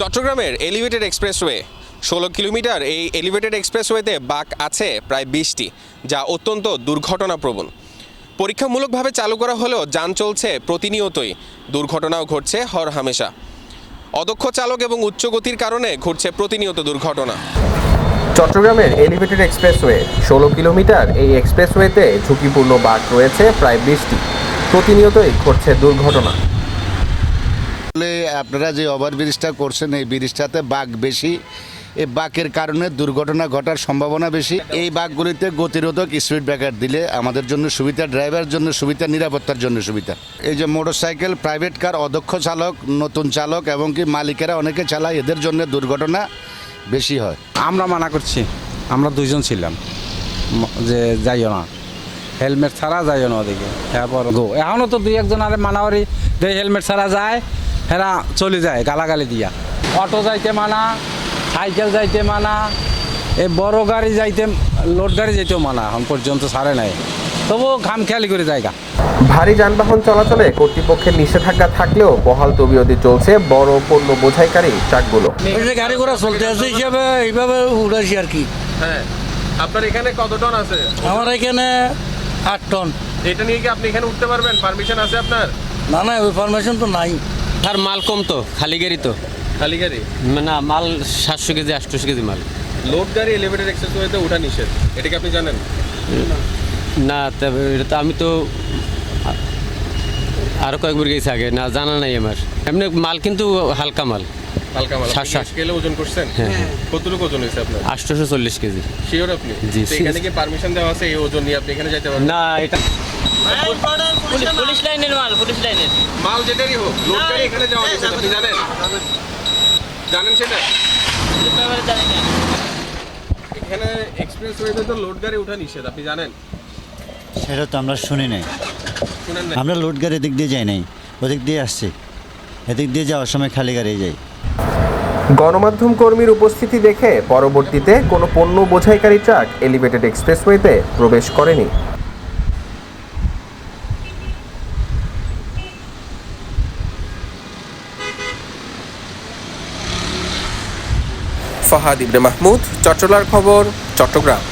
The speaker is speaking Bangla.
চট্টগ্রামের এলিভেটেড এক্সপ্রেসওয়ে, ষোলো কিলোমিটার এই এলিভেটেড এক্সপ্রেসওয়েতে বাক আছে প্রায় বিশটি, যা অত্যন্ত দুর্ঘটনাপ্রবণ। পরীক্ষামূলকভাবে চালু করা হলেও যান চলছে প্রতিনিয়তই। দুর্ঘটনাও ঘটছে হর হামেশা। অদক্ষ চালক এবং উচ্চ গতির কারণে ঘটছে প্রতিনিয়ত দুর্ঘটনা। চট্টগ্রামের এলিভেটেড এক্সপ্রেসওয়ে, ষোলো কিলোমিটার এই এক্সপ্রেসওয়েতে ঝুঁকিপূর্ণ বাক রয়েছে প্রায় বিশটি। প্রতিনিয়তই ঘটছে দুর্ঘটনা। আপনারা যে ওভারব্রিজটা করছেন, এই ব্রিজটাতে বাঘ বেশি। এই বাঘের কারণে দুর্ঘটনা ঘটার সম্ভাবনা বেশি। এই বাঘগুলিতে গতিরোধক স্পিড ব্রেকার দিলে আমাদের জন্য সুবিধা ড্রাইভারের জন্য সুবিধা, নিরাপত্তার জন্য সুবিধা। এই যে মোটরসাইকেল, প্রাইভেট কার অদক্ষ চালক, নতুন চালক এবং কি মালিকেরা অনেকে চালায়, এদের জন্য দুর্ঘটনা বেশি হয়। আমরা মানা করছি, আমরা দুইজন ছিলাম। যে যাইও না। হেলমেট ছাড়া যাইও না ওদিকে। তারপর গো এখনও তো দুই একজন আরে মানাওয়ারি হেলমেট ছাড়া যায় হেরা চলে যায় গালাগালি দিয়া। অটো যাইতে মানা সাইকেল যাইতে মানা এই বড় গাড়ি যাইতে লোড গাড়ি যাইতেও মানা এখন পর্যন্ত সারে নাই। তবুও ঘাম খেয়ালি করে জায়গা। ভারী যানবাহন চলাচলে কর্তৃপক্ষের নিষেধাজ্ঞা থাকলেও বহাল তবিয়তে চলছে বড় পণ্য বোঝাইকারী ট্রাকগুলো। গাড়ি ঘোড়া চলতে আছে হিসাবে এইভাবে উড়াইছি আর কি। হ্যাঁ আপনার এখানে কত টন আছে? আমার এখানে আট টন। এটা নিয়ে কি আপনি এখানে উঠতে পারবেন? পারমিশন আছে আপনার? না না ওই পারমিশন তো নাই। আর মাল কম তো খালি গাড়ি তো। খালি গাড়ি? না মাল সাতশো কেজি আটশোশো কেজি মাল। লোড গাড়ি এলিভেটেড এক্সপ্রেসওয়েতে ওঠা নিষেধ। এটা কি আপনি জানেন? না তবে এটা তো আমি তো আরও কয়েকবার গেছি আগে না জানা নাই আমার। এমনি মাল কিন্তু হালকা মাল। হালকা মাল। সাত সাত। স্কেলে ওজন করছেন? হ্যাঁ। কতটুকু ওজন হয়েছে আপনার? আটশোশো চল্লিশ কেজি। শিওর আপনি? জি, এখানে কি পারমিশন দেওয়া আছে এই ওজন নিয়ে? আপনি এখানে যেতে পারবেন? না এটা পুলিশ লাইনের মাল পুলিশ লাইনের। মাল যেটারই হোক লোড গাড়ি এখানে যাওয়া নিষেধ আপনি জানেন? জানেন সেটা? এখানে এক্সপ্রেসওয়েতে তো লোড গাড়ি ওঠা নিষেধ আপনি জানেন? সেটা তো আমরা শুনি নাই। আমরা লোড গাড়ি এদিক দিয়ে যাই নাই ওদিক দিয়ে আসছি। এদিক দিয়ে যাওয়ার সময় খালি গাড়ি যাই। গণমাধ্যম কর্মীর উপস্থিতি দেখে পরবর্তীতে কোনো পণ্য বোঝাইকারী ট্রাক এলিভেটেড এক্সপ্রেসওয়েতে প্রবেশ করেনি। ফাহাদ ইবনে মাহমুদ চট্টলার খবর চট্টগ্রাম।